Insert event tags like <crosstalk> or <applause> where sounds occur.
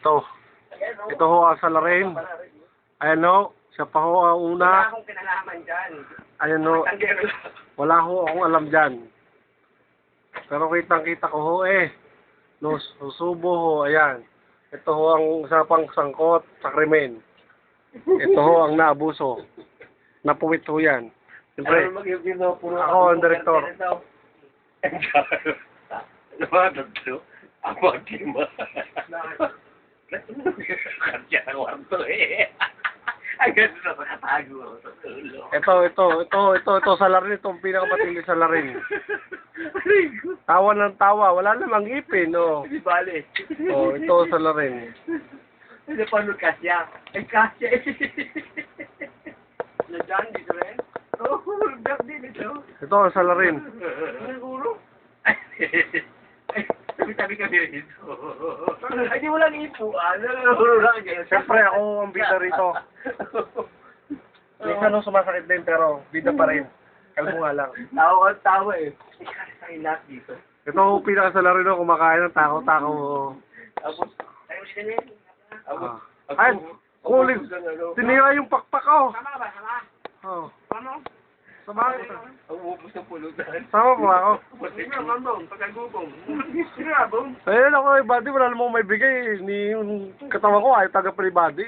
Ito. Ito ho ang salarin. Ayan ho. Siya pa ho ang Wala una. akong kinalaman dyan. Ayan ho. Wala ho akong alam dyan. Pero kitang kita ko ho eh. No, susubo ho. Ayan. Ito ho ang isa pang sangkot sa krimen. Ito ho ang naabuso. Napuwit ho yan. Siyempre, Ano Ako ang direktor. Naman to. Ang magkima. Kanya ng wanto eh. Ang ganda na nakatago sa tulo. ito, ito, ito, ito, ito, salarin. Ito ang pinakamatindi salarin. Tawa ng tawa. Wala namang ipin, oh. Hindi bale. Oh, ito salarin. Hindi paano kasya? Ay kasya eh. Na dyan dito rin? Oo, oh, <laughs> din ito. Ito salarin. Siguro. Ay, tabi-tabi kami rito. <laughs> Ay, di lang kayo. <laughs> Siyempre, ako ang bida rito. Minsan nung sumasakit din, pero bida pa rin. Kalmo nga lang. Tawa ka tawa eh. Ay, kasi lahat dito. Ito ang pinakasalarin no, kumakain ng takaw-takaw. oh. Tapos, tayo mo sila na yan. Tapos, Ah. Ay, kulit. Tinira yung pakpak ko. Sama ka ba? Sama? Oh. Sama, Ang ubus ng pulutan. sama po ako. Ayun ako, eh, buddy, wala namang may bigay. Ni yung katawan ko, ayaw taga pre body.